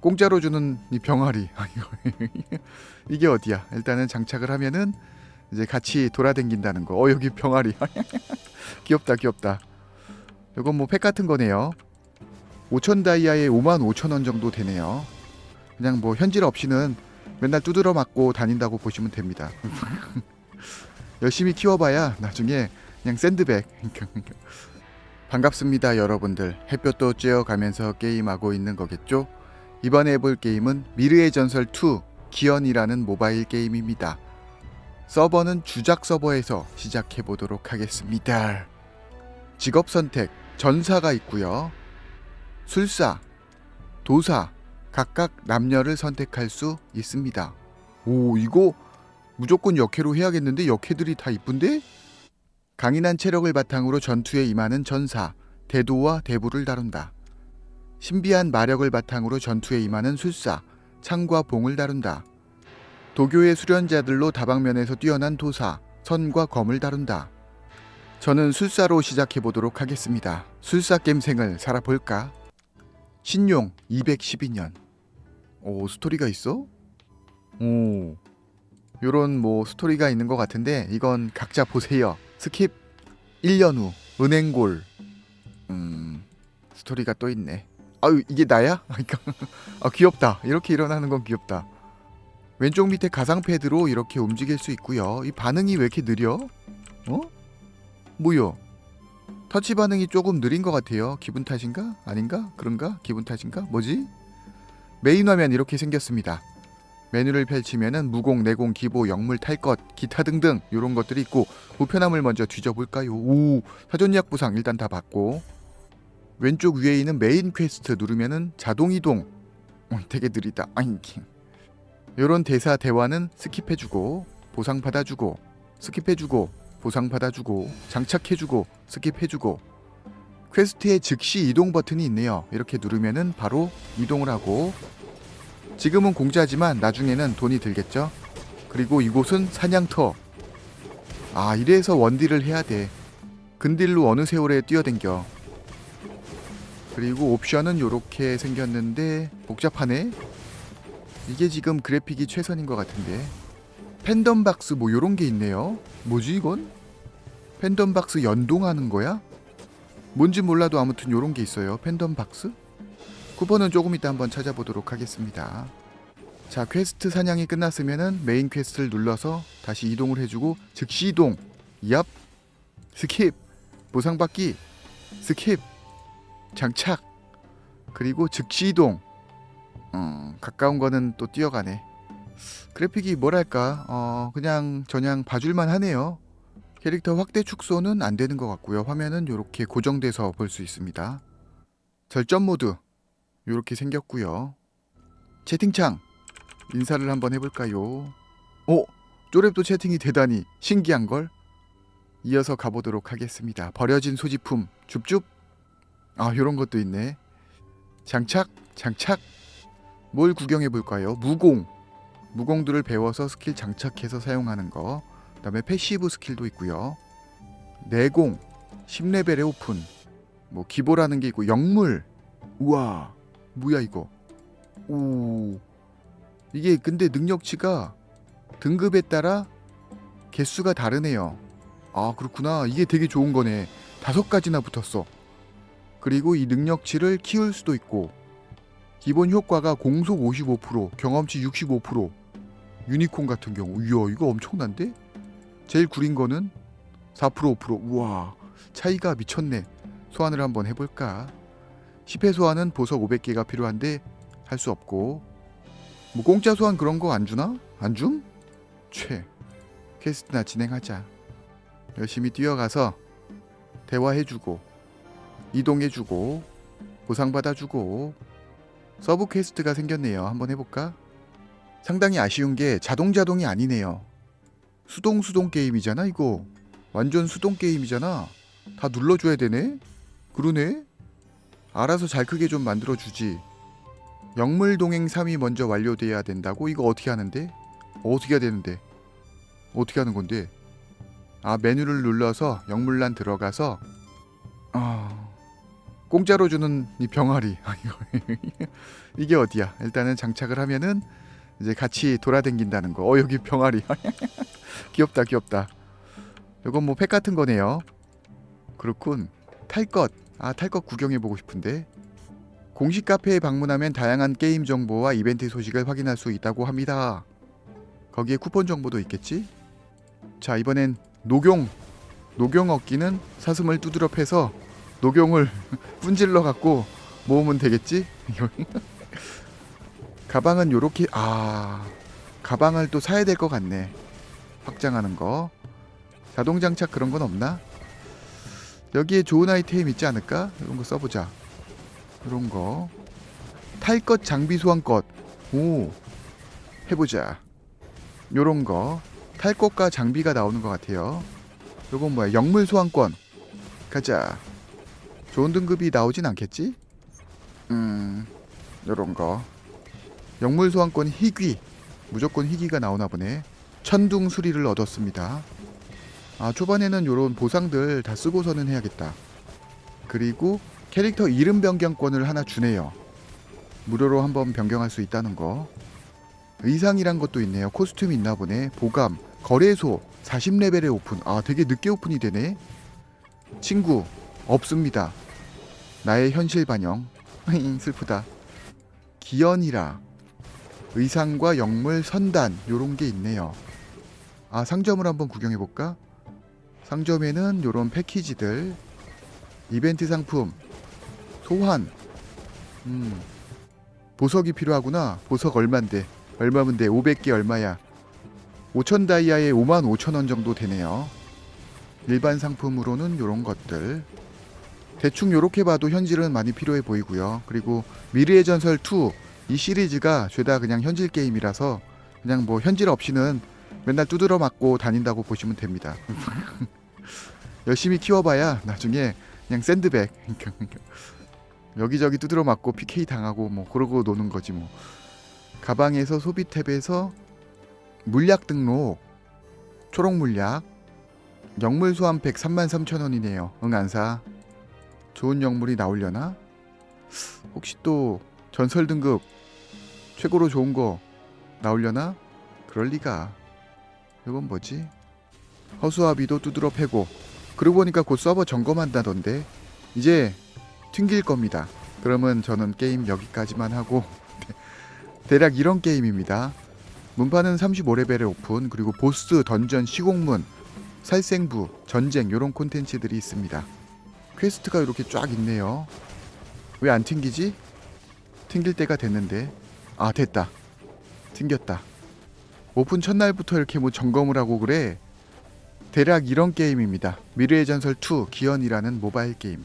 공짜로 주는 이 병아리 이게 어디야? 일단은 장착을 하면은 이제 같이 돌아댕긴다는 거. 어 여기 병아리 귀엽다 귀엽다. 이건 뭐 팩 같은 거네요. 5천 다이아에 5만 5천 원 정도 되네요. 그냥 뭐 현질 없이는 맨날 두드러 맞고 다닌다고 보시면 됩니다. 열심히 키워봐야 나중에 그냥 샌드백. 반갑습니다, 여러분들. 햇볕도 쬐어가면서 게임하고 있는 거겠죠? 이번에 해볼 게임은 미르의 전설 2 기현이라는 모바일 게임입니다. 서버는 주작 서버에서 시작해 보도록 하겠습니다. 직업 선택 전사가 있고요. 술사, 도사 각각 남녀를 선택할 수 있습니다. 오 이거 무조건 역해로 해야겠는데 역해들이 다 이쁜데? 강인한 체력을 바탕으로 전투에 임하는 전사, 대도와 대부를 다룬다. 신비한 마력을 바탕으로 전투에 임하는 술사, 창과 봉을 다룬다. 도교의 수련자들로 다방면에서 뛰어난 도사, 선과 검을 다룬다. 저는 술사로 시작해 보도록 하겠습니다. 술사 겜생을 살아볼까? 신용 212년. 오 스토리가 있어? 오 요런 뭐 스토리가 있는 것 같은데 이건 각자 보세요. 스킵 1년 후 은행골 음 스토리가 또 있네. 아유 이게 나야? 아 귀엽다. 이렇게 일어나는 건 귀엽다. 왼쪽 밑에 가상 패드로 이렇게 움직일 수 있고요. 이 반응이 왜 이렇게 느려? 어? 뭐요? 터치 반응이 조금 느린 것 같아요. 기분 탓인가? 아닌가? 그런가? 기분 탓인가? 뭐지? 메인 화면 이렇게 생겼습니다. 메뉴를 펼치면은 무공, 내공, 기보, 영물, 탈것, 기타 등등 이런 것들이 있고 우편함을 먼저 뒤져볼까요? 오 사전 예약 보상 일단 다 받고 왼쪽 위에 있는 메인 퀘스트 누르면은 자동 이동. 어, 되게 느리다. 아잉킹. 요런 대사 대화는 스킵해주고 보상 받아주고 스킵해주고 보상 받아주고 장착해주고 스킵해주고 퀘스트에 즉시 이동 버튼이 있네요. 이렇게 누르면은 바로 이동을 하고 지금은 공짜지만 나중에는 돈이 들겠죠. 그리고 이곳은 사냥터. 아 이래서 원딜을 해야 돼. 근딜로 어느 세월에 뛰어댕겨. 그리고 옵션은 이렇게 생겼는데 복잡하네. 이게 지금 그래픽이 최선인 것 같은데. 팬덤 박스 뭐 요런 게 있네요. 뭐지 이건? 팬덤 박스 연동하는 거야? 뭔지 몰라도 아무튼 요런 게 있어요. 팬덤 박스? 쿠폰은 조금 이따 한번 찾아보도록 하겠습니다. 자, 퀘스트 사냥이 끝났으면은 메인 퀘스트를 눌러서 다시 이동을 해주고 즉시 이동. 얍. 스킵. 보상받기. 스킵. 장착. 그리고 즉시 이동. 음, 가까운 거는 또 뛰어가네. 그래픽이 뭐랄까, 어, 그냥 저냥 봐줄만 하네요. 캐릭터 확대 축소는 안 되는 것 같고요. 화면은 이렇게 고정돼서 볼 수 있습니다. 절전 모드 이렇게 생겼고요. 채팅창 인사를 한번 해볼까요? 오, 쪼랩도 채팅이 대단히 신기한 걸. 이어서 가보도록 하겠습니다. 버려진 소지품 줍줍. 아, 이런 것도 있네. 장착, 장착. 뭘 구경해 볼까요? 무공. 무공들을 배워서 스킬 장착해서 사용하는 거. 그다음에 패시브 스킬도 있고요. 내공 10레벨에 오픈. 뭐 기보라는 게 있고 영물. 우와. 뭐야 이거? 오. 이게 근데 능력치가 등급에 따라 개수가 다르네요. 아, 그렇구나. 이게 되게 좋은 거네. 다섯 가지나 붙었어. 그리고 이 능력치를 키울 수도 있고 기본 효과가 공속 55%, 경험치 65%. 유니콘 같은 경우. 이야, 이거 엄청난데? 제일 구린 거는 4% 5% 우와 차이가 미쳤네 소환을 한번 해볼까 10회 소환은 보석 500개가 필요한데 할 수 없고 뭐 공짜 소환 그런 거 안 주나? 안 줌? 최 퀘스트나 진행하자 열심히 뛰어가서 대화해주고 이동해주고 보상 받아주고 서브 퀘스트가 생겼네요. 한번 해볼까? 상당히 아쉬운 게 자동 자동이 아니네요. 수동 수동 게임이잖아 이거. 완전 수동 게임이잖아. 다 눌러줘야 되네? 그러네? 알아서 잘 크게 좀 만들어 주지. 영물 동행 3이 먼저 완료돼야 된다고? 이거 어떻게 하는데? 어떻게 해야 되는데? 어떻게 하는 건데? 아 메뉴를 눌러서 영물란 들어가서 아 공짜로 주는 이 병아리 이게 어디야? 일단은 장착을 하면은 이제 같이 돌아댕긴다는 거. 어 여기 병아리 귀엽다 귀엽다. 이건 뭐 팩 같은 거네요. 그렇군. 탈 것. 아 탈 것 구경해 보고 싶은데. 공식 카페에 방문하면 다양한 게임 정보와 이벤트 소식을 확인할 수 있다고 합니다. 거기에 쿠폰 정보도 있겠지? 자 이번엔 녹용 녹용 얻기는 사슴을 두드려 패서 녹용을 분질러 갖고 모으면 되겠지? 가방은 요렇게 아 가방을 또 사야 될 것 같네. 확장하는 거. 자동 장착 그런 건 없나? 여기에 좋은 아이템 있지 않을까? 이런 거 써보자. 이런 거탈 것 장비 소환 것오 해보자. 요런 거탈 것과 장비가 나오는 것 같아요. 요건 뭐야? 영물 소환권. 가자 좋은 등급이 나오진 않겠지? 음 요런 거. 영물 소환권 희귀. 무조건 희귀가 나오나 보네. 천둥 수리를 얻었습니다. 아 초반에는 요런 보상들 다 쓰고서는 해야겠다. 그리고 캐릭터 이름 변경권을 하나 주네요. 무료로 한번 변경할 수 있다는 거. 의상이란 것도 있네요. 코스튬 있나 보네. 보감 거래소 40레벨에 오픈. 아 되게 늦게 오픈이 되네. 친구 없습니다 나의 현실 반영. 슬프다. 기연이라. 의상과 영물 선단 요런 게 있네요. 아 상점을 한번 구경해 볼까? 상점에는 요런 패키지들 이벤트 상품 소환. 음 보석이 필요하구나. 보석 얼만데? 얼마면 돼 500개 얼마야? 5천 다이아에 5만 5천 원 정도 되네요. 일반 상품으로는 요런 것들 대충 요렇게 봐도 현질은 많이 필요해 보이고요. 그리고 미래의 전설 2 이 시리즈가 죄다 그냥 현질 게임이라서 그냥 뭐 현질 없이는 맨날 두드러 맞고 다닌다고 보시면 됩니다. 열심히 키워봐야 나중에 그냥 샌드백. 여기저기 두드러 맞고 PK 당하고 뭐 그러고 노는 거지 뭐. 가방에서 소비 탭에서 물약 등록. 초록 물약. 영물 소환팩 33,000원이네요. 응 안사 좋은 영물이 나오려나? 혹시 또 전설 등급 최고로 좋은 거 나오려나? 그럴 리가. 이건 뭐지? 허수아비도 두드러 패고 그러고 보니까 곧 서버 점검한다던데 이제 튕길 겁니다. 그러면 저는 게임 여기까지만 하고 대략 이런 게임입니다. 문판은 35레벨에 오픈 그리고 보스 던전 시공문 살생부 전쟁 요런 콘텐츠들이 있습니다 퀘스트가 이렇게 쫙 있네요. 왜 안 튕기지? 튕길 때가 됐는데. 아 됐다. 튕겼다. 오픈 첫날부터 이렇게 뭐 점검을 하고 그래? 대략 이런 게임입니다. 미래의 전설 2 기현이라는 모바일 게임